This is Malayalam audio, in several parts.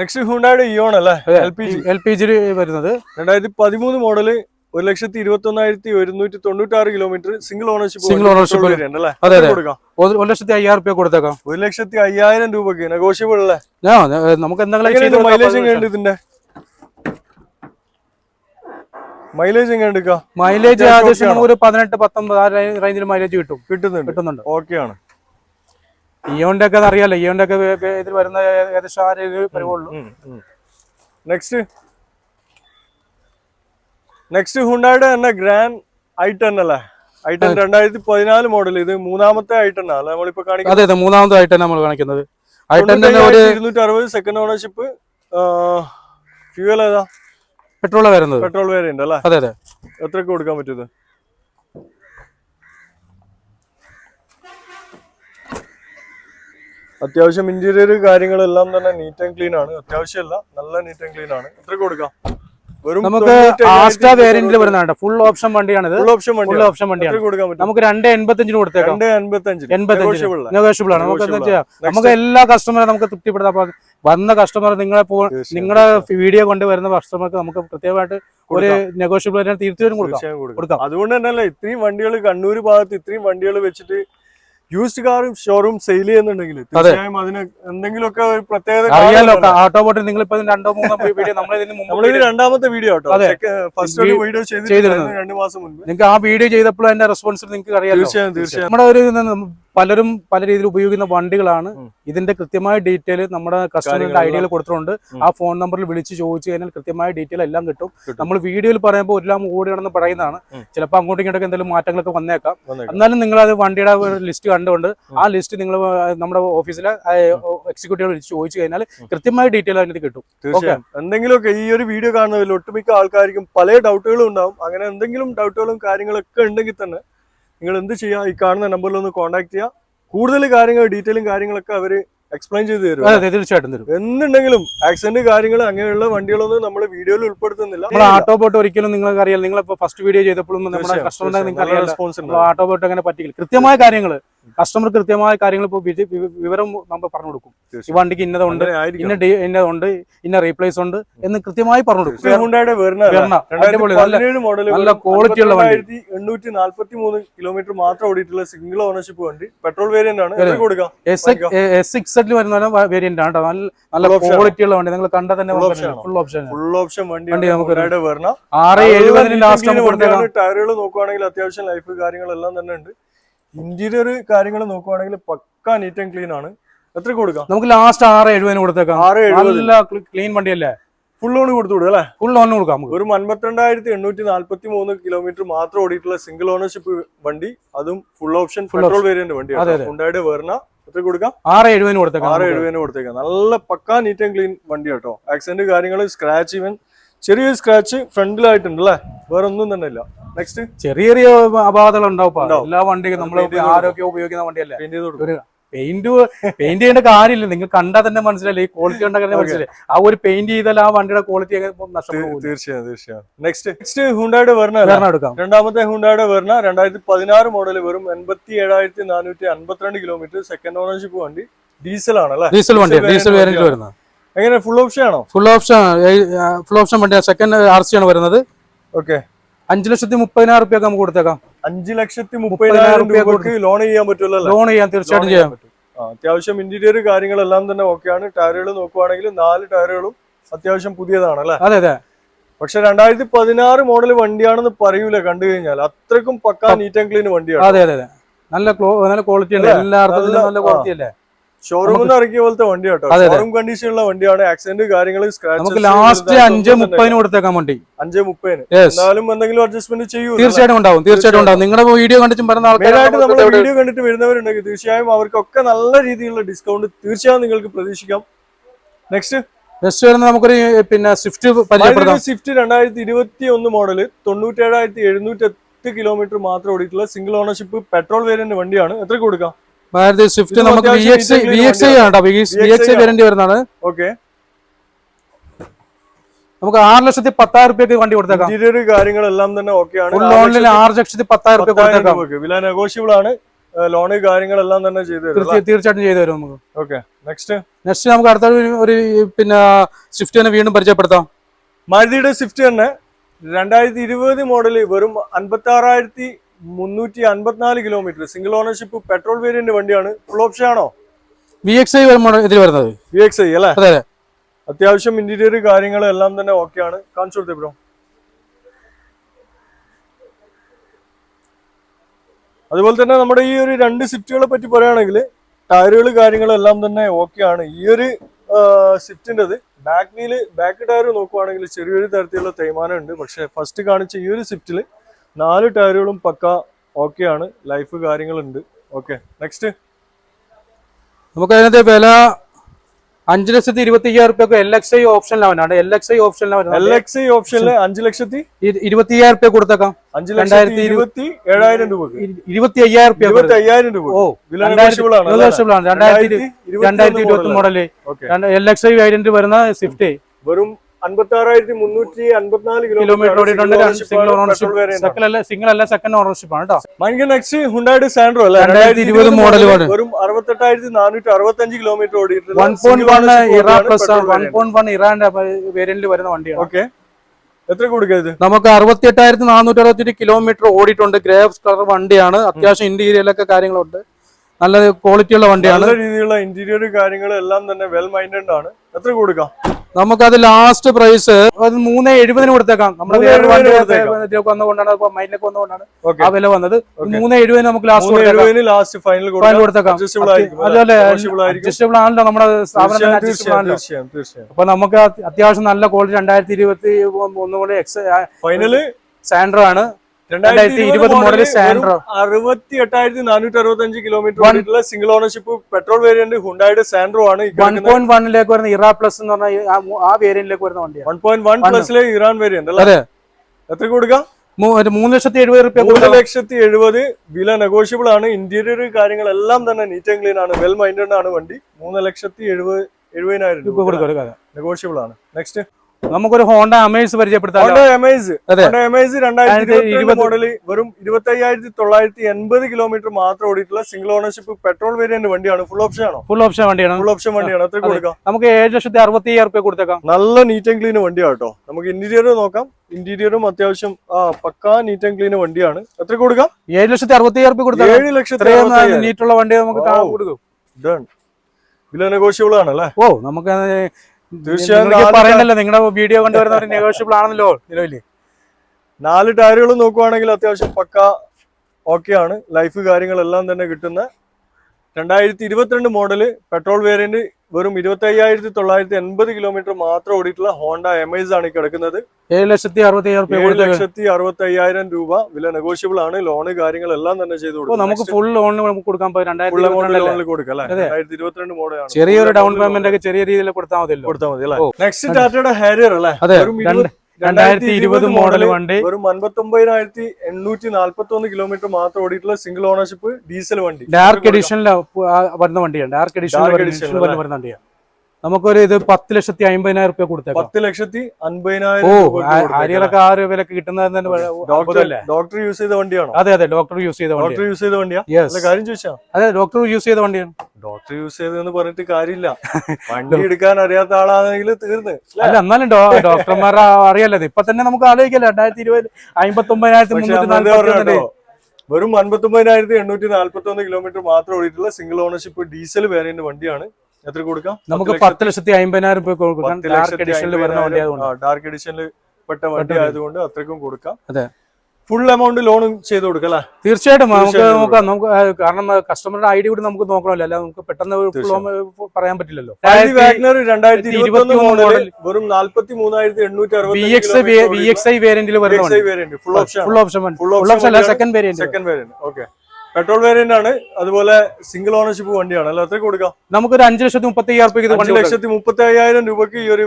നെക്സ്റ്റ് ഹുണ്ടായുടെ ഇയോൺ അല്ലേ? L P G L P G വരുന്നത്. രണ്ടായിരത്തി പതിമൂന്ന് മോഡൽ ഒരു ലക്ഷത്തി ഇരുപത്തി ഒന്നായിരത്തി ഒരുന്നൂറ്റി തൊണ്ണൂറ്റി ആറ് kilometre single ownership single ownership. കൊടുക്കാം. ഒരു ലക്ഷത്തി അയ്യായിരം രൂപ കൊടുത്തേക്കാം. ഒരു ലക്ഷത്തി അയ്യായിരം രൂപക്ക് നെഗോഷ്യബിൾ അല്ലേ നമുക്ക് എന്തെങ്കിലും. മൈലേജ് എങ്ങനെയുണ്ട് ഇതിന്റെ? മൈലേജ് എങ്ങനെ എടുക്കാം മൈലേജ് ഏകദേശം ഒരു പതിനെട്ട് പത്തൊമ്പത് ആ റേഞ്ചിൽ മൈലേജ് കിട്ടും. കിട്ടുന്നുണ്ട്. കിട്ടുന്നുണ്ട്. ഓക്കെ ആണ്. ഇയോന്റെ ഒക്കെ അറിയാലോ ഇയോന്റെ ഒക്കെ ഇതിൽ വരുന്ന ഏകദേശം ആ രീതിയിൽ വരുവുള്ളൂ നെക്സ്റ്റ് നെക്സ്റ്റ് ഹുണ്ടായുടെ തന്നെ ഗ്രാൻഡ് ഐ ടെൻ അല്ലേ? ഐ ടെൻ രണ്ടായിരത്തി പതിനാല് മോഡൽ ഇത് മൂന്നാമത്തെ ഐ ടെൻ അല്ലേ? നമ്മളിപ്പോ കാണിക്കുന്നത്? അതെ അതെ ടെൻ നമ്മൾ കാണിക്കുന്നത്. ഐ ടെൻ ഒരു ഇരുന്നൂറ്റി അറുപത് സെക്കൻഡ് ഓണർഷിപ്പ് ഫ്യൂവൽ ഏതാ? പെട്രോൾ വരുന്നത്. പെട്രോൾ വേരിയന്റ് അല്ലേ? അതെ അതെ. എത്രയൊക്കെ കൊടുക്കാൻ പറ്റുന്നത് അത്യാവശ്യം ഇന്റീരിയർ കാര്യങ്ങളെല്ലാം തന്നെ നീറ്റ് ആൻഡ് ക്ലീൻ ആണ്. അത്യാവശ്യമല്ല നല്ല നീറ്റ് ആൻഡ് ക്ലീൻ ആണ്. എത്ര കൊടുക്കാം. നമുക്ക് ആസ്റ്റ വേരിയന്റിൽ വരുന്നതാണ് ഫുൾ ഓപ്ഷൻ വണ്ടിയാണിത്. ഫുൾ ഓപ്ഷൻ വണ്ടി ഫുൾ ഓപ്ഷൻ വണ്ടിയാണ്. നമുക്ക് രണ്ട് എൺപത്തഞ്ചിന് കൊടുത്തേക്കാം. നെഗോഷ്യബിൾ ആണ്. നമുക്ക് എന്താ ചെയ്യാം? നമുക്ക് എല്ലാ കസ്റ്റമറെ നമുക്ക് തൃപ്തിപ്പെടുത്താം. വന്ന കസ്റ്റമർ നിങ്ങളെ നിങ്ങളുടെ വീഡിയോ കൊണ്ട് വരുന്ന കസ്റ്റമർക്ക് നമുക്ക് പ്രത്യേകമായിട്ട് ഒരു നെഗോഷ്യബിൾ തീർച്ചയായും കൊടുക്കാം. അതുകൊണ്ട് തന്നെയല്ലേ ഇത്രയും വണ്ടികൾ കണ്ണൂർ ഭാഗത്ത് ഇത്രയും വണ്ടികൾ വെച്ചിട്ട് യൂസ്ഡ് കാർ ഷോറൂം സെയിൽ ചെയ്യുന്നുണ്ടെങ്കിൽ തീർച്ചയായും അതിന് എന്തെങ്കിലുമൊക്കെ ഒരു പ്രത്യേകത അറിയാലോ ബോട്ടിൽ നിങ്ങൾ ഇപ്പൊ രണ്ടോ മൂന്നോ വീഡിയോ നമ്മൾ നമ്മളിത് രണ്ടാമത്തെ വീഡിയോ കേട്ടോ ഫസ്റ്റ് ഒരു വീഡിയോ. ചെയ്തിരുന്നു രണ്ട് മാസം മുൻപ്. നിങ്ങൾക്ക് ആ വീഡിയോ ചെയ്തപ്പോൾ അതിന്റെ റെസ്പോൺസ് നിങ്ങൾക്ക് അറിയാലോ. തീർച്ചയായും തീർച്ചയായും. നമ്മുടെ ഒരു പലരും പല രീതിയിൽ ഉപയോഗിക്കുന്ന വണ്ടികളാണ്. ഇതിന്റെ കൃത്യമായ ഡീറ്റെയിൽ നമ്മുടെ കസ്റ്റമറിന്റെ. ഐഡിയയിൽ കൊടുത്തിട്ടുണ്ട്. ആ ഫോൺ നമ്പറിൽ വിളിച്ച് ചോദിച്ചു കഴിഞ്ഞാൽ കൃത്യമായ ഡീറ്റെയിൽ എല്ലാം കിട്ടും. നമ്മൾ വീഡിയോയിൽ പറയുമ്പോൾ എല്ലാം ഓടി നടന്ന് പറയുന്നതാണ് ചിലപ്പോൾ അങ്ങോട്ടും ഇങ്ങോട്ടൊക്കെ എന്തെങ്കിലും മാറ്റങ്ങളൊക്കെ വന്നേക്കാം. എന്നാലും നിങ്ങൾ അത് വണ്ടിയുടെ ലിസ്റ്റ് കണ്ടുകൊണ്ട് ആ ലിസ്റ്റ് നിങ്ങൾ നമ്മുടെ ഓഫീസിലെ എക്സിക്യൂട്ടീവ് വിളിച്ച് ചോദിച്ചു കഴിഞ്ഞാൽ കൃത്യമായ ഡീറ്റെയിൽ അതിനകത്ത് കിട്ടും. എന്തെങ്കിലുമൊക്കെ ഈ ഒരു വീഡിയോ കാണുന്നതിൽ ഒട്ടുമിക്ക ആൾക്കാർക്കും പല ഡൗട്ടുകളും ഉണ്ടാവും. അങ്ങനെ എന്തെങ്കിലും ഡൗട്ടുകളും കാര്യങ്ങളൊക്കെ ഉണ്ടെങ്കിൽ തന്നെ നിങ്ങൾ എന്ത് ചെയ്യുക ഈ കാണുന്ന നമ്പറിൽ ഒന്ന് കോൺടാക്ട് ചെയ്യുക കൂടുതൽ കാര്യങ്ങൾ ഡീറ്റെയിലും കാര്യങ്ങളൊക്കെ അവർ എക്സ്പ്ലെയിൻ ചെയ്ത് തരും അതെ തീർച്ചയായിട്ടും തരും. എന്നുണ്ടെങ്കിലും ആക്സിഡന്റ് കാര്യങ്ങൾ അങ്ങനെയുള്ള വണ്ടികളൊന്നും നമ്മൾ വീഡിയോയിൽ ഉൾപ്പെടുത്തുന്നില്ല. നമ്മൾ ആട്ടോ ബോട്ട് ഒരിക്കലും നിങ്ങൾക്ക് അറിയാം നിങ്ങളിപ്പോ ഫസ്റ്റ് വീഡിയോ ചെയ്തപ്പോഴും നമ്മുടെ കസ്റ്റമറിനെ. നിങ്ങൾക്ക് അറിയാം ആട്ടോ ബോട്ട് അങ്ങനെ പറ്റിക്കില്ല. കൃത്യമായ കാര്യങ്ങൾ കസ്റ്റമർ കൃത്യമായ കാര്യങ്ങൾ ഇപ്പോൾ വിവരം നമ്മൾ പറഞ്ഞു കൊടുക്കും. ഈ വണ്ടിക്ക് ഇന്നതുണ്ട് ഇന്ന ഇന്നതുണ്ട് ഇന്ന റീപ്ലേസ് ഉണ്ട് എന്ന് കൃത്യമായി പറഞ്ഞു കൊടുക്കും. നല്ല- ഉള്ള വണ്ടി. എണ്ണൂറ്റി നാല്പത്തി മൂന്ന് കിലോമീറ്റർ മാത്രം ഓടിയിട്ടുള്ള സിംഗിൾ ഓണർഷിപ്പ് വണ്ടി. പെട്രോൾ വേരിയന്റ് ആണ്. കൊടുക്കാം? എസ് എസ് സിക്സ് വരുന്ന വേരിയന്റ് ആണ് നല്ല നല്ല ക്വാളിറ്റി ഉള്ള വണ്ടി. നിങ്ങൾ കണ്ട തന്നെ ഫുൾ ഓപ്ഷൻ ഫുൾ ഓപ്ഷൻ വണ്ടി നമുക്ക് ആറ് എഴുപതിന് ലാസ്റ്റ് ടയറുകൾ നോക്കുവാണെങ്കിൽ അത്യാവശ്യം ലൈഫ് കാര്യങ്ങളെല്ലാം തന്നെ ഉണ്ട്. ഇന്റീരിയർ കാര്യങ്ങൾ നോക്കുവാണെങ്കിൽ പക്ക നീറ്റ് ആൻഡ് ക്ലീൻ ആണ്. എത്ര കൊടുക്കാം? നമുക്ക് ലാസ്റ്റ് ആറ് എഴുപതിന് കൊടുത്തേക്കാം. ആറ് എഴുപതില്ല ക്ലീൻ വണ്ടിയല്ലേ? ഫുൾ ഓൺ കൊടുത്തു വിടും അല്ലേ? ഫുൾ ഓൺ കൊടുക്കാം ഒരു അൻപത്തിരണ്ടായിരത്തി എണ്ണൂറ്റി നാല്പത്തി മൂന്ന് കിലോമീറ്റർ മാത്രം ഓടിയിട്ടുള്ള സിംഗിൾ ഓണർഷിപ്പ് വണ്ടി. അതും ഫുൾ ഓപ്ഷൻ പെട്രോൾ വേരിയന്റ് വണ്ടി ഉണ്ടായിട്ട് വെർണ എത്ര കൊടുക്കാം? ആറ് എഴുപതിന് കൊടുത്തേക്കാം ആറ്. എഴുപതിന് കൊടുത്തേക്കാം. നല്ല പക്കാ നീറ്റ് ആൻഡ് ക്ലീൻ വണ്ടി കേട്ടോ. ആക്സിഡന്റ് കാര്യങ്ങൾ സ്ക്രാച്ച് ഇവൻ ചെറിയൊരു സ്ക്രാച്ച് ഫ്രണ്ടിലായിട്ടുണ്ട് അല്ലേ വേറെ ഒന്നും തന്നെ ഇല്ല. നെക്സ്റ്റ് ചെറിയ ചെറിയ അപാകതകൾ ഉണ്ടാവും. എല്ലാ വണ്ടിക്കും നമ്മൾ ആരോഗ്യം ഉപയോഗിക്കുന്ന വണ്ടിയല്ലേ? പെയിന്റ് പെയിന്റ് ചെയ്യേണ്ട കാര്യമില്ല. നിങ്ങൾ കണ്ടാൽ തന്നെ മനസ്സിലായില്ലേ? ഈ ക്വാളിറ്റി കണ്ടാൽ തന്നെ മനസ്സിലായി ആ ഒരു പെയിന്റ് ചെയ്താൽ ആ വണ്ടിയുടെ ക്വാളിറ്റി നഷ്ടപ്പെടും തീർച്ചയായും തീർച്ചയായും. നെക്സ്റ്റ് നെക്സ്റ്റ് ഹുണ്ടായുടെ വെർണ? എടുക്കാം. രണ്ടാമത്തെ ഹുണ്ടായുടെ വെർണ രണ്ടായിരത്തി പതിനാറ് മോഡൽ വെറും എൺപത്തി ഏഴായിരത്തി നാനൂറ്റി അൻപത്തിരണ്ട് കിലോമീറ്റർ സെക്കൻഡ് ഓണർഷിപ്പ് വണ്ടി ഡീസൽ ആണ് ഡീസൽ വണ്ടി ഡീസൽ വേരിയന്റ്. വരുന്നത്. എങ്ങനെ? ഫുൾ ഓപ്ഷൻ ആണോ? ഫുൾ ഓപ്ഷൻ ഫുൾ ഓപ്ഷൻ വണ്ടി സെക്കൻഡ് ആർ സി ആണ് വരുന്നത്. ഓക്കെ അഞ്ചു ലക്ഷത്തി മുപ്പതിനായിരം റുപ്യൊക്കെ നമുക്ക് കൊടുത്തേക്കാം. അഞ്ച് ലക്ഷത്തി മുപ്പതിനായിരം രൂപക്ക് ലോൺ ചെയ്യാൻ പറ്റുമല്ലോ ലോൺ ചെയ്യാൻ തീർച്ചയായിട്ടും ചെയ്യാൻ പറ്റും. അത്യാവശ്യം ഇന്റീരിയർ കാര്യങ്ങളെല്ലാം തന്നെ ഓക്കെയാണ് ടയറുകൾ നോക്കുവാണെങ്കിൽ നാല് ടയറുകളും അത്യാവശ്യം പുതിയതാണ് അല്ലേ? അതെ അതെ. പക്ഷെ രണ്ടായിരത്തി പതിനാറ് മോഡൽ വണ്ടിയാണെന്ന് പറയൂല കണ്ടു കഴിഞ്ഞാൽ. അത്രക്കും പക്കാ നീറ്റ് ആൻഡ് ക്ലീൻ വണ്ടിയാണ് അതെ അതെ നല്ല നല്ല ക്വാളിറ്റി ഉണ്ട്. എല്ലാ അർത്ഥത്തിലും നല്ല ക്വാളിറ്റി അല്ലേ? ഷോറൂമിൽ നിന്ന് ഇറക്കിയ പോലത്തെ വണ്ടി കേട്ടോ. ഷോറൂം കണ്ടീഷനുള്ള വണ്ടിയാണ്. ആക്സിഡന്റ് കാര്യങ്ങൾ നമുക്ക് ലാസ്റ്റ് അഞ്ച് മുപ്പതിന് കൊടുത്തേക്കാൻ വണ്ടി. അഞ്ച് മുപ്പതിന്. എന്നാലും എന്തെങ്കിലും അഡ്ജസ്റ്റ്മെന്റ് ചെയ്യൂ തീർച്ചയായിട്ടും ഉണ്ടാവും തീർച്ചയായിട്ടും ഉണ്ടാവും. നിങ്ങളുടെ വീഡിയോ കണ്ടിട്ടും പറയുന്ന ആൾക്കാരായിട്ട് നമ്മൾ വീഡിയോ കണ്ടിട്ട് വരുന്നവരുണ്ടെങ്കിൽ തീർച്ചയായും അവർക്കൊക്കെ നല്ല രീതിയിലുള്ള ഡിസ്കൗണ്ട് തീർച്ചയായും നിങ്ങൾക്ക് പ്രതീക്ഷിക്കാം. നെക്സ്റ്റ് നെക്സ്റ്റ് വരുന്നത് നമുക്കൊരു പിന്നെ സ്വിഫ്റ്റ് പരിചയപ്പെടുത്താം. സ്വിഫ്റ്റ് രണ്ടായിരത്തി ഇരുപത്തി ഒന്ന് മോഡൽ തൊണ്ണൂറ്റേഴായിരത്തി എഴുന്നൂറ്റി എട്ട് കിലോമീറ്റർ മാത്രം ഓടിയിട്ടുള്ള സിംഗിൾ ഓണർഷിപ്പ് പെട്രോൾ വേരിയന്റ് വണ്ടിയാണ്. എത്ര കൊടുക്കാം? മാരുതി സ്വിഫ്റ്റ് നമുക്ക് V X V X I ആണ് വി എക്സ് ഐ വേരണ്ടി വരുന്നതാണ്. ഓക്കെ. നമുക്ക് ആറ് ലക്ഷത്തി പത്തായിരം റുപ്യക്ക് വണ്ടി കൊടുത്തേക്കാം. ഇന്റീരിയർ കാര്യങ്ങളെല്ലാം തന്നെ ഓക്കെയാണ് ഫുൾ ഓൺലൈൻ ആറ് ലക്ഷത്തി പത്തായിരം റുപ്യ കൊടുത്തേക്കാം. വില നെഗോഷ്യബിൾ ആണ്. ലോണ് കാര്യങ്ങളെല്ലാം തന്നെ ചെയ്തു തരും തീർച്ച- തീർച്ചയായിട്ടും ചെയ്തു തരും നമുക്ക്. ഓക്കെ നെക്സ്റ്റ് നെക്സ്റ്റ് നമുക്ക് അടുത്ത ഒരു- പിന്നെ സ്വിഫ്റ്റ് തന്നെ വീണ്ടും പരിചയപ്പെടുത്താം. മാരുതിയുടെ സ്വിഫ്റ്റ് തന്നെ. രണ്ടായിരത്തി ഇരുപത് മോഡൽ വെറും അൻപത്തി ആറായിരത്തി മുന്നൂറ്റി അൻപത്തിനാല് kilometre single ownership petrol variant വണ്ടിയാണ്. ഫുൾ ഓപ്ഷൻ ആണോ? വി എക്സ് ഐ ഇതിൽ വരുന്നത്. വി എക്സ് ഐ അല്ലേ? അതെ അതെ. അത്യാവശ്യം ഇന്റീരിയർ കാര്യങ്ങളും എല്ലാം തന്നെ ഓക്കെ ആണ്. കാണിച്ചു കൊടുത്തേ ബ്രോ അതുപോലെ തന്നെ നമ്മുടെ ഈ ഒരു രണ്ട് സിഫ്റ്റുകളെ പറ്റി പറയുകയാണെങ്കിൽ ടയറുകൾ കാര്യങ്ങളെല്ലാം തന്നെ ഓക്കെ ആണ്. ഈ ഒരു സ്വിഫ്റ്റിന്റെത് ബാക്ക് വീൽ ബാക്ക് ടയർ നോക്കുവാണെങ്കിൽ ചെറിയൊരു തരത്തിലുള്ള തേയ്മാനം ഉണ്ട്. പക്ഷേ ഫസ്റ്റ് കാണിച്ച ഈ ഒരു സ്വിഫ്റ്റിൽ നാല് ടയറുകളും പക്ക ഓക്കെ ആണ് ലൈഫ് കാര്യങ്ങളുണ്ട്. Okay next. നമുക്ക് അതിനകത്ത് വില അഞ്ച് ലക്ഷത്തി ഇരുപത്തി അയ്യായിരം റുപ്യക്ക് എൽ എക്സ് ഐ ഓപ്ഷനിലാണ് എൽ എക്സ് ഐ എൽ ഓപ്ഷനിലാണ് എക്സ് ഐ ഓപ്ഷനിൽ അഞ്ച് ലക്ഷത്തി ഇരുപത്തി അയ്യായിരം റുപ്യ കൊടുത്തേക്കാം. അഞ്ച് ലക്ഷത്തി രണ്ടായിരത്തി ഇരുപത്തി ഏഴായിരം രൂപ ഇരുപത്തി അയ്യായിരം റുപ്യ ഇരുപത്തി അയ്യായിരം രൂപ ഓ രണ്ടായിരത്തി രണ്ടായിരത്തി ഇരുപത്തി model L X I variant വരുന്ന സ്വിഫ്റ്റ് വെറും അൻപത്തി ആറായിരത്തി മുന്നൂറ്റി അൻപത്തിനാല് കിലോമീറ്റർ ഓടിയിട്ടുണ്ട്. സിംഗിൾ അല്ല? സെക്കൻഡ് ഓണർഷിപ്പ് ആണ് കേട്ടോ ഭയങ്കര നെക്സ്റ്റ് സാൻഡ്രോ അല്ല? രണ്ടായിരത്തി ഇരുപത്. വെറും അറുപത്തെട്ടായിരത്തി നാനൂറ്റി അഞ്ച് കിലോമീറ്റർ ഓടിയിട്ടുണ്ട് one point one Era plus one point one ഇറാന്റെ വേരിയന്റിൽ വരുന്ന വണ്ടിയാണ്. ഓക്കെ എത്ര നമുക്ക് അറുപത്തി എട്ടായിരത്തി നാനൂറ്റി അറുപത്തി കിലോമീറ്റർ ഓടിയിട്ടുണ്ട്. ഗ്രേവ്സ് കളർ വണ്ടിയാണ്. അത്യാവശ്യം ഇന്റീരിയലൊക്കെ കാര്യങ്ങളുണ്ട്. നല്ല ക്വാളിറ്റിയുള്ള വണ്ടിയാണ്. നല്ല രീതിയിലുള്ള ഇന്റീരിയർ കാര്യങ്ങളും എല്ലാം തന്നെ വെൽ മൈൻഡഡ് ആണ്. എത്ര കൊടുക്കാം? നമുക്കത് ലാസ്റ്റ് പ്രൈസ് അത് മൂന്ന് എഴുപതിന് കൊടുത്തേക്കാം. നമ്മുടെ. വന്നുകൊണ്ടാണ് വന്നുകൊണ്ടാണ് ആ വില വന്നത്. മൂന്ന് എഴുപതിന് നമുക്ക് ലാസ്റ്റ് ലാസ്റ്റ് ഫൈനൽ കൊടുത്തേക്കാം. അഡ്ജസ്റ്റബിൾ ആണല്ലോ നമ്മുടെ സ്ഥാപനം അപ്പൊ നമുക്ക് അത്യാവശ്യം നല്ല ക്വാളിറ്റി രണ്ടായിരത്തി ഇരുപത്തി ഒന്നുകൂടി എക്സ് ഫൈനൽ സാൻഡ്രോ ആണ്. രണ്ടായിരത്തി ഇരുപത് മോഡൽ സാൻഡ്രോ അറുപത്തി എട്ടായിരത്തി നാനൂറ്റി അറുപത്തി അഞ്ച് കിലോമീറ്റർ ഓടിയിട്ടുള്ള സിംഗിൾ ഓണർഷിപ്പ് പെട്രോൾ വേരിയന്റ് ഹുണ്ടായുടെ സാൻഡ്രോ ആണ് വൺ പോയിന്റ് വണ്ണിലേക്ക് വരുന്ന ഇറാ പ്ലസ് എന്ന് പറഞ്ഞ ആ- വേരിയന്റിലേക്ക് വരുന്ന വണ്ടി വൺ പോയിന്റ് വൺ പ്ലസിലെ ഇറാൻ വേരിയന്റ് അല്ലേ? എത്ര കൊടുക്കാം? മൂന്ന് ലക്ഷത്തി എഴുപത് റുപ്യ മൂന്ന് ലക്ഷത്തി എഴുപത് വില നെഗോഷ്യബിൾ ആണ്. ഇന്റീരിയർ കാര്യങ്ങൾ എല്ലാം തന്നെ നീറ്റ് ആൻഡ് ക്ലീൻ ആണ്. വെൽ മൈൻഡഡ് ആണ് വണ്ടി. മൂന്ന് ലക്ഷത്തി എഴുപത് എഴുപതിനായിരം രൂപ നെഗോഷ്യബിൾ ആണ്. നെക്സ്റ്റ് നമുക്കൊരു ഹോണ്ട അമേസ് പരിചയപ്പെടുത്താം ഇരുപത് വെറും ഇരുപത്തി അയ്യായിരത്തി തൊള്ളായിരത്തി എൺപത് കിലോമീറ്റർ മാത്രം ഓടിയിട്ടുള്ള സിംഗിൾ ഓണർഷിപ്പ് പെട്രോൾ വേരിയന്റ് വണ്ടിയാണ്. ഫുൾ ഓപ്ഷൻ ആണോ? ഫുൾ ഓപ്ഷൻ വണ്ടിയാണ്. ഫുൾ ഓപ്ഷൻ വണ്ടിയാണ്. അത്ര കൊടുക്കാം? നമുക്ക് ഏഴ് ലക്ഷത്തി അറുപത്തി അയ്യായിരം റുപ്യ കൊടുത്തേക്കാം. നല്ല നീറ്റ് ആൻഡ് ക്ലീൻ വണ്ടിയാണ് കേട്ടോ നമുക്ക് ഇന്റീരിയർ നോക്കാം. ഇന്റീരിയറും അത്യാവശ്യം ആ പക്കാ നീറ്റ് ആൻഡ് ക്ലീൻ വണ്ടിയാണ്. എത്ര കൊടുക്കാം? ഏഴ് ലക്ഷത്തി അറുപത്തി അയ്യായിരം റുപ്യ കൊടുത്തേക്കാം ഏഴ് ലക്ഷത്തി. നീറ്റുള്ള വണ്ടി നമുക്ക്. കൊടുക്കും. Done. വില നെഗോഷ്യബിൾ ആണല്ലേ? ഓ നമുക്ക് തീർച്ചയായും നിങ്ങൾക്ക് നിങ്ങളുടെ വീഡിയോ കണ്ടുവരുന്നവർ നെഗോഷ്യബിൾ ആണല്ലോ നിലവിൽ നാല് ടയറുകൾ നോക്കുവാണെങ്കിൽ അത്യാവശ്യം പക്ക ഓക്കെ ആണ് ലൈഫ് കാര്യങ്ങളെല്ലാം തന്നെ കിട്ടുന്ന രണ്ടായിരത്തി ഇരുപത്തിരണ്ട് മോഡൽ പെട്രോൾ വേരിയന്റ് വെറും ഇരുപത്തി അയ്യായിരത്തി തൊള്ളായിരത്തി എൺപത് കിലോമീറ്റർ മാത്രം ഓടിയിട്ടുള്ള ഹോണ്ട എമൈസ് ആണ് ഈ കിടക്കുന്നത്. ഏഴ് ലക്ഷത്തി അറുപത്തി ഏഴ് ലക്ഷത്തി അറുപത്തി അയ്യായിരം രൂപ വില നെഗോഷ്യബിൾ ആണ്. ലോണ് കാര്യങ്ങളെല്ലാം തന്നെ ചെയ്ത് കൊടുക്കും. നമുക്ക് ഫുൾ ലോൺ നമുക്ക് കൊടുക്കാൻ ഫുൾ എമൗണ്ട് ലോണിൽ കൊടുക്കാം അല്ലെ. രണ്ടായിരത്തി ഇരുപത്തിരണ്ട് മോഡലാണ് ചെറിയൊരു ഡൗൺ പേയ്മെന്റ് ഒക്കെ ചെറിയ രീതിയിൽ കൊടുത്താൽ മതി കൊടുത്താൽ മതി അല്ലേ? നെക്സ്റ്റ് ടാറ്റയുടെ ഹാരിയർ അല്ലേ? വെറും രണ്ടായിരത്തി ഇരുപത് മോഡൽ വണ്ടി. വെറും അൻപത്തൊമ്പതിനായിരത്തി എണ്ണൂറ്റി നാല്പത്തി ഒന്ന് കിലോമീറ്റർ മാത്രം ഓടിയിട്ടുള്ള സിംഗിൾ ഓണർഷിപ്പ് ഡീസൽ വണ്ടി ഡാർക്ക് എഡിഷനിൽ വരുന്ന വണ്ടിയാണ്. ഡാർക്ക് എഡിഷനിൽ വരുന്ന വണ്ടിയാണ്. നമുക്കൊരു ഇത് പത്ത് ലക്ഷത്തി അമ്പതിനായിരം റുപ്യ കൊടുത്തേക്കാം. പത്ത് ലക്ഷത്തി അമ്പതിനായിരം ഓ അരികളൊക്കെ ആ ഒരു വിലക്ക് കിട്ടുന്നത് ഡോക്ടർ യൂസ് ചെയ്ത വണ്ടിയാണോ? അതെ അതെ ഡോക്ടർ യൂസ് ചെയ്ത ഡോക്ടർ യൂസ് ചെയ്ത വണ്ടിയാണ് കാര്യം ചോദിച്ചാ. അതെ ഡോക്ടർ യൂസ് ചെയ്ത വണ്ടിയാണ്. ഡോക്ടർ യൂസ് ചെയ്തെന്ന് പറഞ്ഞിട്ട് കാര്യമില്ല. വണ്ടി എടുക്കാൻ അറിയാത്ത ആളാണെങ്കിൽ തീർന്ന്. അല്ല? എന്നാലും ഡോക്ടർമാരെ അറിയാലോ ഇപ്പൊ തന്നെ നമുക്ക് ആലോചിക്കല്ലോ രണ്ടായിരത്തി ഇരുപത് അമ്പത്തി ഒമ്പതിനായിരത്തി വെറും അമ്പത്തി ഒമ്പതിനായിരത്തി എണ്ണൂറ്റി നാല്പത്തി ഒന്ന് കിലോമീറ്റർ മാത്രം ഓടിയിട്ടുള്ള സിംഗിൾ ഓണർഷിപ്പ് ഡീസൽ വേരിയന്റ് വണ്ടിയാണ്. എത്ര കൊടുക്കാം? നമുക്ക് പത്ത് ലക്ഷത്തി അമ്പതിനായിരം രൂപ കൊടുക്കാം. ഡാർക്ക് എഡിഷനിൽ വരുന്ന വണ്ടി ആയതുകൊണ്ട്. ഡാർക്ക് എഡിഷനിൽ പെട്ട വണ്ടി. ആയതുകൊണ്ട് അത്രക്കും കൊടുക്കാം. അതെ. ഫുൾ എമൗണ്ട് ലോൺ ചെയ്ത് കൊടുക്കാം അല്ലേ തീർച്ചയായിട്ടും നമുക്ക് നോക്കാം നമുക്ക് കാരണം കസ്റ്റമറുടെ ഐ ഡി കൂടി നമുക്ക് നോക്കണമല്ലോ. അല്ല നമുക്ക് പെട്ടെന്ന് പറയാൻ പറ്റില്ലല്ലോ. വെറും നാല്പത്തി മൂന്നായിരത്തി എണ്ണൂറ്റി വരുന്ന full option full option full option second variant second variant okay petrol variant ആണ്. അതുപോലെ സിംഗിൾ ഓണർഷിപ്പ് വണ്ടിയാണ്. അല്ല? എത്ര കൊടുക്കാം? നമുക്ക് ഒരു അഞ്ച് ലക്ഷത്തി മുപ്പത്തി അയ്യായിരം രൂപയ്ക്ക് അഞ്ച്. ലക്ഷത്തി മുപ്പത്തി അയ്യായിരം രൂപയ്ക്ക് ഈ ഒരു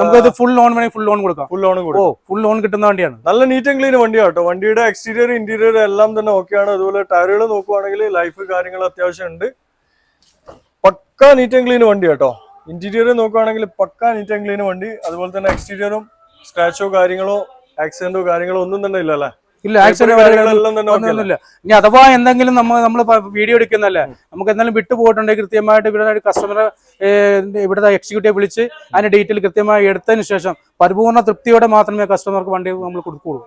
നമുക്ക് ഇത് ഫുൾ ലോൺ വേണമെങ്കിൽ ഫുൾ ലോൺ കൊടുക്കാം. ഫുൾ ലോൺ കൊടുക്കും. ഫുൾ ലോൺ കിട്ടുന്ന വണ്ടിയാണ്. നല്ല നീറ്റ് ആൻഡ് ക്ലീൻ വണ്ടിയാണ് കേട്ടോ വണ്ടിയുടെ എക്സ്റ്റീരിയർ ഇന്റീരിയർ എല്ലാം തന്നെ ഓക്കെയാണ് അതുപോലെ ടയറുകൾ നോക്കുവാണെങ്കിൽ ലൈഫ് കാര്യങ്ങൾ അത്യാവശ്യം ഉണ്ട്. പക്ക നീറ്റ് ആൻഡ് ക്ലീൻ വണ്ടി കേട്ടോ ഇന്റീരിയർ നോക്കുവാണെങ്കിൽ പക്ക നീറ്റ് ആൻഡ് ക്ലീൻ വണ്ടി. അതുപോലെ തന്നെ എക്സ്റ്റീരിയറും സ്ക്രാച്ചോ കാര്യങ്ങളോ ആക്സിഡന്റോ കാര്യങ്ങളോ ഒന്നും തന്നെ ഇല്ല അല്ലേ? ഇല്ല ആക്സിഡന്റ് ഇനി അഥവാ എന്തെങ്കിലും നമ്മൾ നമ്മൾ വീഡിയോ എടുക്കുന്നല്ലേ നമുക്ക് എന്തെങ്കിലും വിട്ടുപോയിട്ടുണ്ടെങ്കിൽ കൃത്യമായിട്ട് ഇവിടെ കസ്റ്റമറെ ഇവിടുത്തെ എക്സിക്യൂട്ടീവ് വിളിച്ച് അതിന്റെ ഡീറ്റെയിൽ കൃത്യമായി എടുത്തതിന് ശേഷം പരിപൂർണ തൃപ്തിയോടെ മാത്രമേ കസ്റ്റമർക്ക് വണ്ടി നമ്മൾ കൊടുക്കുകയുള്ളൂ.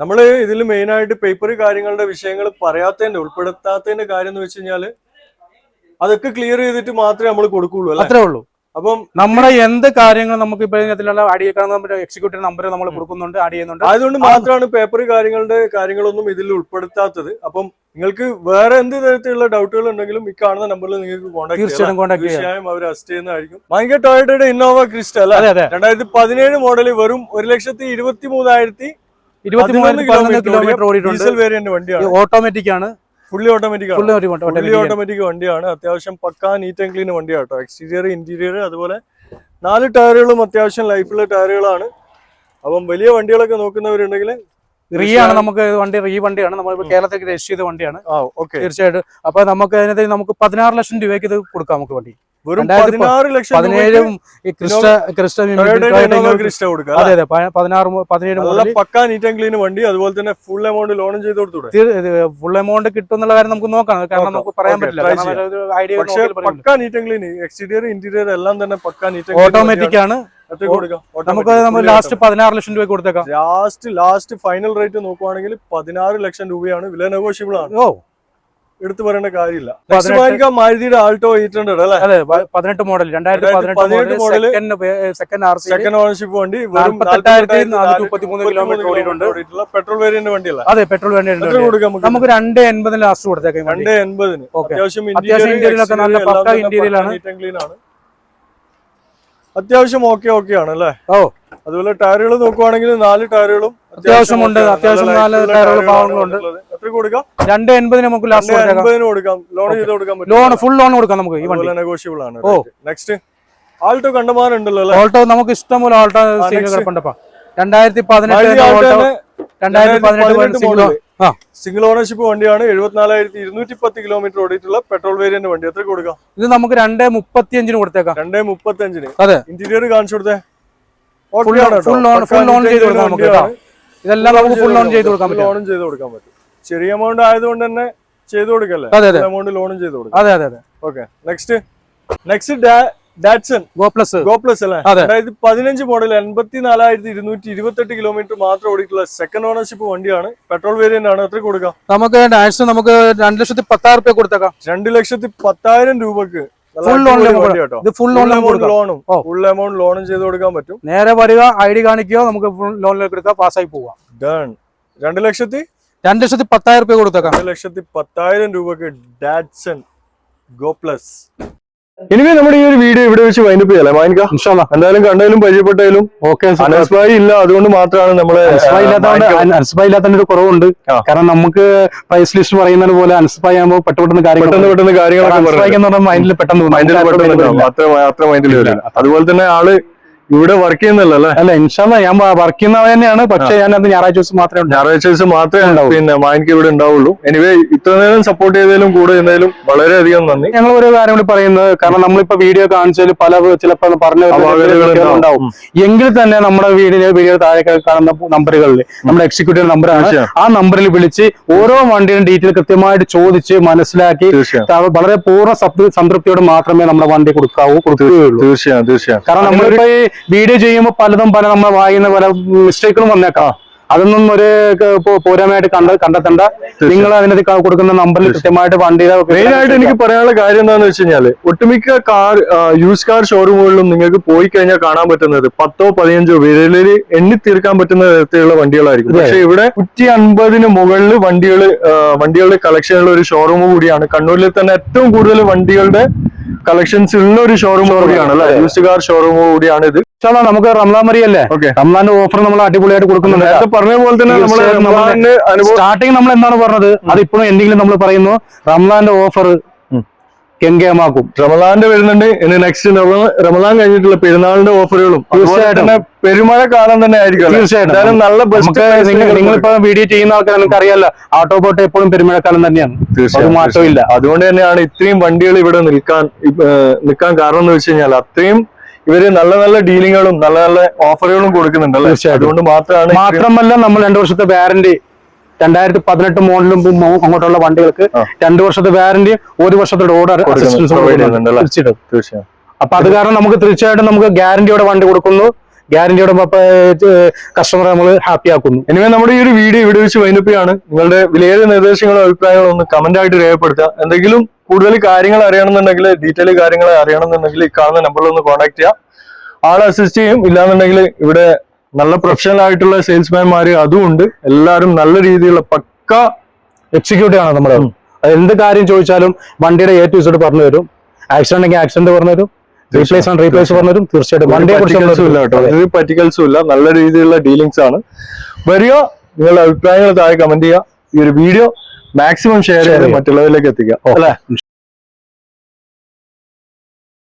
നമ്മൾ ഇതിൽ മെയിനായിട്ട് പേപ്പർ കാര്യങ്ങളുടെ വിഷയങ്ങൾ പറയാത്തതിന്റെ ഉൾപ്പെടുത്താത്തതിന്റെ കാര്യം എന്ന് വെച്ച് കഴിഞ്ഞാൽ അതൊക്കെ ക്ലിയർ ചെയ്തിട്ട് മാത്രമേ നമ്മൾ കൊടുക്കുള്ളൂ അത്രേ ഉള്ളൂ. അപ്പം നമ്മുടെ എന്ത് കാര്യങ്ങൾ നമുക്ക് ഇപ്പൊ ഇതിലുള്ള ആഡ് ചെയ്യണം എക്സിക്യൂട്ടീവ് നമ്പർ നമ്മൾ കൊടുക്കുന്നുണ്ട് ആഡ് ചെയ്യുന്നുണ്ട്. അതുകൊണ്ട് മാത്രമാണ് പേപ്പർ കാര്യങ്ങളുടെ കാര്യങ്ങളൊന്നും ഇതിൽ ഉൾപ്പെടുത്താത്തത്. അപ്പം നിങ്ങൾക്ക് വേറെ എന്ത് തരത്തിലുള്ള ഡൗട്ടുകൾ ഉണ്ടെങ്കിലും ഈ കാണുന്ന നമ്പറിൽ നിങ്ങൾക്ക് കോൺടാക്ട് കോൺടാക്ട് ചെയ്യാം. തീർച്ചയായും അവർ അസിസ്റ്റ് ചെയ്യുന്നതായിരിക്കും ഭയങ്കര ടൊയോട്ടയുടെ ഇന്നോവ ക്രിസ്റ്റ അല്ല? രണ്ടായിരത്തി പതിനേഴ് മോഡൽ വെറും ഒരു ലക്ഷത്തി ഇരുപത്തി മൂന്നായിരത്തി ഇരുപത്തി മൂന്ന് കിലോമീറ്റർ ഓടിയിട്ടുണ്ട്. ഡീസൽ വേരിയന്റ് വണ്ടിയാണ്. ഓട്ടോമാറ്റിക് ആണ്. ഫുള്ളി ഓട്ടോമാറ്റിക് ഫുള്ളി ഓട്ടോമാറ്റിക് വണ്ടിയാണ്. അത്യാവശ്യം പക്കാ നീറ്റ് ആൻഡ് ക്ലീൻ വണ്ടിയാണ് കേട്ടോ എക്സ്റ്റീരിയർ ഇന്റീരിയർ അതുപോലെ നാല് ടയറുകളും അത്യാവശ്യം ലൈഫുള്ള ടയറുകളാണ് അപ്പം വലിയ വണ്ടികളൊക്കെ നോക്കുന്നവരുണ്ടെങ്കിൽ റീ ആണ് നമുക്ക് വണ്ടി റീ വണ്ടിയാണ്. നമ്മൾ കേരളത്തിലേക്ക് രജിസ്റ്റർ ചെയ്ത വണ്ടിയാണ്. തീർച്ചയായിട്ടും. അപ്പൊ നമുക്ക് അതിനകത്ത് നമുക്ക് പതിനാറ് ലക്ഷം രൂപയ്ക്ക് ഇത് കൊടുക്കാം നമുക്ക് വണ്ടി. പതിനേഴും ഈ ക്രിസ്റ്റ ക്രിസ്റ്റ ക്രിസ്റ്റ കൊടുക്കുക. അതെ അതെ. പ- പതിനാറ് മു- പതിനേഴ് നല്ല മുതൽ പക്കാ നീറ്റ് ആൻഡ് ക്ലീൻ വണ്ടി. അതുപോലെ തന്നെ ഫുൾ എമൗണ്ട് ലോണും ചെയ്ത് കൊടുത്തൂടെ? ഫുൾ എമൗണ്ട് കിട്ടും എന്നുള്ള കാര്യം നമുക്ക് നോക്കാം. കാരണം നമുക്ക് പറയാൻ പറ്റില്ല. പക്ഷെ പക്കാ neat and clean exterior interior എല്ലാം തന്നെ പക്കാ നീറ്റ് ഓട്ടോമാറ്റിക് ആണ്. നമുക്ക് നമ്മൾ ലാസ്റ്റ് പതിനാറ് ലക്ഷം രൂപ കൊടുത്തേക്കാം. ലാസ്റ്റ് ലാസ്റ്റ് ഫൈനൽ റേറ്റ് നോക്കുവാണെങ്കിൽ പതിനാറ് ലക്ഷം രൂപയാണ് വില നെഗോഷ്യബിൾ ആണ്. ഓ. എടുത്തു പറയേണ്ട കാര്യമില്ല. മാരുതിയുടെ ആൾട്ടോ എയ്റ്റ് അല്ലെ? അതെ പതിനെട്ട് മോഡൽ രണ്ടായിരത്തി പതിനെട്ട് model second second R second ownership വണ്ടി മുപ്പത്തിമൂന്ന് കിലോമീറ്റർ ഓടിയിട്ടുണ്ട്. പെട്രോൾ വേരിയന്റ് വണ്ടിയല്ല? അതെ പെട്രോൾ വേരിയന്റ് നമുക്ക്. രണ്ട് എൺപതിന് ലാസ്റ്റ് കൊടുത്തേക്കാം രണ്ട് എൺപതിന്. അത്യാവശ്യം interior നല്ല പക്കാ ആണ്. അത്യാവശ്യം ഓക്കെ ഓക്കെ ആണ് അല്ലേ? ഓ. അതുപോലെ ടയറുകൾ നോക്കുവാണെങ്കിൽ നാല് ടയറുകളും അത്യാവശ്യമുണ്ട് അത്യാവശ്യം നാല് ടയറുകൾ ഭാഗങ്ങളുണ്ട്. എത്ര കൊടുക്കാം? രണ്ട് എൺപതിന് നമുക്ക് ലാസ്റ്റ് എൺപതിന് കൊടുക്കാം. ലോൺ ചെയ്ത് കൊടുക്കാൻ പറ്റും ലോൺ ഫുൾ ലോൺ കൊടുക്കാം നമുക്ക് ഈ വണ്ടി. നെഗോഷ്യബിൾ ആണ്. ഓ. നെക്സ്റ്റ് ആൾട്ടോ കണ്ടമാനുണ്ടല്ലോ ഓൾട്ടോ നമുക്ക് ഇഷ്ടംപോലെ ആൾട്ടോ. കിടപ്പുണ്ടപ്പാ രണ്ടായിരത്തി പതിനെട്ട് രണ്ടായിരത്തി പതിനെട്ട് സിംഗിൾ ഓണർഷിപ്പ് വണ്ടിയാണ് എഴുപത്തിനാലായിരത്തി ഇരുന്നൂറ്റി പത്ത് കിലോമീറ്റർ ഓടിയിട്ടുള്ള പെട്രോൾ വേരിയന്റ് വണ്ടി. എത്ര കൊടുക്കാം? ഇത് നമുക്ക് രണ്ടേ മുപ്പത്തി അഞ്ചിന് കൊടുത്തേക്കാം. രണ്ടേ മുപ്പത്തി അഞ്ചിന് അതെ. ഇന്റീരിയർ കാണിച്ചു കൊടുത്തേ. ഇതെല്ലാം നമുക്ക് ഫുൾ ലോൺ ചെയ്ത് കൊടുക്കാൻ പറ്റും. ലോണും ചെയ്ത് കൊടുക്കാൻ പറ്റും. ചെറിയ എമൗണ്ട് ആയതുകൊണ്ട് തന്നെ ചെയ്ത് കൊടുക്കല്ലേ? എമൗണ്ട് ലോണും ചെയ്ത് കൊടുക്കാം. അതെ അതെ അതെ. Okay next next Datsun go plus go plus അല്ലേ? അതായത് പതിനഞ്ച് മോഡൽ എൺപത്തി നാലായിരത്തി ഇരുന്നൂറ്റി ഇരുപത്തെട്ട് കിലോമീറ്റർ മാത്രം ഓടിയിട്ടുള്ള സെക്കൻഡ് ഓണർഷിപ്പ് വണ്ടിയാണ്. പെട്രോൾ വേരിയന്റ് ആണ്. എത്ര കൊടുക്കാം? നമുക്ക് ഡാറ്റ്സൺ നമുക്ക് രണ്ട് ലക്ഷത്തി പത്തായിരം റുപ്യ കൊടുത്തേക്കാം. രണ്ട് ലക്ഷത്തി പത്തായിരം രൂപക്ക്. ഫുൾ ലോൺ ലോണും എമൗണ്ട് ലോണും ചെയ്ത് കൊടുക്കാൻ പറ്റും. നേരെ വരിക ഐ ഡി കാണിക്കുകയോ നമുക്ക് ഫുൾ ലോണിലേക്ക് എടുക്കാം പാസ്സായി പോവാം. ഡൺ രണ്ട് ലക്ഷത്തി? രണ്ട് ലക്ഷത്തി പത്തായിരം രൂപ കൊടുത്തേക്കാം. രണ്ട് ലക്ഷത്തി പത്തായിരം രൂപക്ക് ഡാറ്റ്സൺ ഗോ പ്ലസ് ഇനി നമ്മുടെ ഈ ഒരു വീഡിയോ ഇവിടെ വെച്ച് വൈൻഡപ്പ് ചെയ്യാലേ മാനിക്ക? എന്തായാലും കണ്ടാലും പരിചയപ്പെട്ടാലും. ഓക്കെ അനസ്ബായി ഇല്ല അതുകൊണ്ട് മാത്രമാണ് നമ്മൾ അനസ്ബായി ഇല്ലാത്തതിന്റെ ഒരു കുറവുണ്ട്. കാരണം നമുക്ക് പ്രൈസ് ലിസ്റ്റ് പറയുന്നത് പോലെ അനസ്ബായി ആകുമ്പോൾ പെട്ടെന്ന് പെട്ടെന്ന് പെട്ടെന്ന് കാര്യങ്ങളൊക്കെ മൈൻഡിൽ പെട്ടെന്ന്. മൈൻഡിൽ പെട്ടെന്ന് അതുപോലെ തന്നെ ആൾ ഇവിടെ വർക്ക് ചെയ്യുന്നല്ലോ അല്ലേ? അല്ല ഇൻഷാല്ല ഞാൻ വർക്ക് ചെയ്യുന്നവ തന്നെയാണ്. പക്ഷെ ഞാൻ അത് ഞായറാഴ്ച ദിവസം മാത്രമേ ഞായറാഴ്ച ദിവസം മാത്രമേ ഉണ്ടാവും പിന്നെ മാനിക്ക് ഇവിടെ ഉണ്ടാവുള്ളൂ. എനിവേ ഇത്ര നേരം സപ്പോർട്ട് ചെയ്തതിലും കൂടെ ചെയ്യുന്നതിലും വളരെയധികം നന്ദി. ഞങ്ങൾ ഓരോ കാര്യം കൂടി പറയുന്നത് കാരണം നമ്മളിപ്പോ വീഡിയോ കാണിച്ചാൽ പല ചിലപ്പോൾ പറഞ്ഞ ഉണ്ടാവും. എങ്കിൽ തന്നെ നമ്മുടെ വീടിന് വീഡിയോ താഴെ കാണുന്ന നമ്പറുകളിൽ നമ്മുടെ എക്സിക്യൂട്ടീവ് നമ്പറാണ്. ആ നമ്പറിൽ വിളിച്ച് ഓരോ വണ്ടിയുടെ ഡീറ്റെയിൽ കൃത്യമായിട്ട് ചോദിച്ച് മനസ്സിലാക്കി വളരെ പൂർണ സംതൃപ്തിയോട് സംതൃപ്തിയോടെ മാത്രമേ നമ്മുടെ വണ്ടി കൊടുക്കാവൂ കൊടുക്കുകയുള്ളൂ. തീർച്ചയായും തീർച്ചയായും. കാരണം നമ്മളിപ്പോ ഈ വീഡിയോ ചെയ്യുമ്പോൾ പലതും പല നമ്മൾ വായിക്കുന്ന പല മിസ്റ്റേക്കുകളും വന്നേക്കാം. അതൊന്നും ഒരു പോരാമായിട്ട് കണ്ട കണ്ടെത്തണ്ട. നിങ്ങൾ അതിനകത്ത് കൊടുക്കുന്ന നമ്പറിൽ കൃത്യമായിട്ട് വണ്ടിയുടെ മെയിൻ ആയിട്ട് എനിക്ക് പറയാനുള്ള കാര്യം എന്താണെന്ന് വെച്ച് കഴിഞ്ഞാൽ ഒട്ടുമിക്ക കാർ യൂസ് കാർ ഷോറൂമുകളിലും നിങ്ങൾക്ക് പോയി കഴിഞ്ഞാൽ കാണാൻ പറ്റുന്നത് പത്തോ പതിനഞ്ചോ വിരലിൽ എണ്ണി തീർക്കാൻ പറ്റുന്ന തരത്തിലുള്ള വണ്ടികളായിരിക്കും. പക്ഷെ ഇവിടെ നൂറ്റി അൻപതിന് മുകളിൽ വണ്ടികൾ വണ്ടികളുടെ കളക്ഷനുള്ള ഒരു ഷോറൂം കൂടിയാണ്. കണ്ണൂരിൽ തന്നെ ഏറ്റവും കൂടുതൽ വണ്ടികളുടെ കളക്ഷൻസ് ഉള്ള ഒരു ഷോറൂം കൂടിയാണ് അല്ലെ? യൂസ് കാർ ഷോറൂം കൂടിയാണ് ഇത്. ചേട്ടാ നമുക്ക് റംലാൻ മരിയല്ലേ ഓക്കെ. റംലാന്റെ ഓഫർ നമ്മൾ അടിപൊളിയായിട്ട് കൊടുക്കുന്നുണ്ട്. പറഞ്ഞ പോലെ തന്നെ നമ്മൾ സ്റ്റാർട്ടിങ് നമ്മൾ എന്താണ് പറഞ്ഞത്? അത് ഇപ്പോഴും എന്തെങ്കിലും നമ്മൾ പറയുന്നു റംലാന്റെ ഓഫർ കെങ്കേമാക്കും റമദാന്റെ വരുന്നുണ്ട് ഇനി നെക്സ്റ്റ് റമദാൻ കഴിഞ്ഞിട്ടുള്ള പെരുന്നാളിന്റെ ഓഫറുകളും തീർച്ചയായിട്ടും. തന്നെ പെരുമഴ കാലം തന്നെ ആയിരിക്കും? തീർച്ചയായിട്ടും. നല്ല ബെസ്റ്റ് നിങ്ങളിപ്പോ വീഡിയോ ചെയ്യുന്ന ആൾക്കാർ നിങ്ങൾക്ക് അറിയാലോ ആട്ടോ ബോട്ട് എപ്പോഴും പെരുമഴക്കാലം തന്നെയാണ് മാറ്റവും ഇല്ല അതുകൊണ്ട് തന്നെയാണ് ഇത്രയും വണ്ടികൾ ഇവിടെ നിൽക്കാൻ നിൽക്കാൻ കാരണം എന്ന് വെച്ച് കഴിഞ്ഞാൽ അത്രയും ഇവർ നല്ല നല്ല ഡീലിങ്ങുകളും നല്ല നല്ല ഓഫറുകളും കൊടുക്കുന്നുണ്ട് അതുകൊണ്ട് മാത്രമാണ് മാത്രമല്ല നമ്മൾ രണ്ടു വർഷത്തെ വാറന്റി രണ്ടായിരത്തി പതിനെട്ട് മോഡലും അങ്ങോട്ടുള്ള വണ്ടികൾക്ക് രണ്ടു വർഷത്തെ വാറന്റിയും ഒരു വർഷത്തെ ഓർഡർ? തീർച്ചയായിട്ടും. അപ്പൊ അത് കാരണം നമുക്ക് തീർച്ചയായിട്ടും നമുക്ക് ഗ്യാരണ്ടിയോടെ വണ്ടി കൊടുക്കുന്നു. ഗ്യാരണ്ടിയോടെ കസ്റ്റമറെ നമ്മൾ ഹാപ്പി ആക്കുന്നു. എനിവേ നമ്മുടെ ഈ ഒരു വീഡിയോ ഇവിടെ വെച്ച് വൈകുന്നപ്പോഴാണ് നിങ്ങളുടെ വിലയേറിയ നിർദ്ദേശങ്ങളും അഭിപ്രായങ്ങളും ഒന്ന് കമന്റ് ആയിട്ട് രേഖപ്പെടുത്തുക. എന്തെങ്കിലും കൂടുതൽ കാര്യങ്ങൾ അറിയണമെന്നുണ്ടെങ്കിൽ ഡീറ്റെയിൽ കാര്യങ്ങൾ അറിയണമെന്നുണ്ടെങ്കിൽ ഈ കാണുന്ന നമ്പറിൽ ഒന്ന് കോൺടാക്ട് ചെയ്യാം ആൾ അസിസ്റ്റ് ചെയ്യും. ഇല്ലാന്നുണ്ടെങ്കിൽ ഇവിടെ നല്ല പ്രൊഫഷണൽ ആയിട്ടുള്ള സെയിൽസ്മാൻമാര് അതും ഉണ്ട്. എല്ലാവരും നല്ല രീതിയിലുള്ള പക്ക എക്സിക്യൂട്ടീവ് ആണ് നമ്മുടെ എന്ത് കാര്യം ചോദിച്ചാലും വണ്ടിയുടെ എ ടു ഇസഡ് പറഞ്ഞു തരും. ആക്സിഡന്റ് ഉണ്ടെങ്കിൽ ആക്സിഡന്റ് പറഞ്ഞു തരും. റീപ്ലേസ് ആണ് റീപ്ലേസ് പറഞ്ഞു തരും. തീർച്ചയായിട്ടും വണ്ടിയെ കുറിച്ച് പറ്റിക്കൽസും ഇല്ല നല്ല രീതിയിലുള്ള ഡീലിങ്സ് ആണ്. വരിക നിങ്ങളുടെ അഭിപ്രായങ്ങൾ താഴെ കമന്റ് ചെയ്യുക. ഈ ഒരു വീഡിയോ മാക്സിമം ഷെയർ ചെയ്ത്. മറ്റുള്ളവരിലേക്ക് എത്തിക്കുക. അല്ലെ?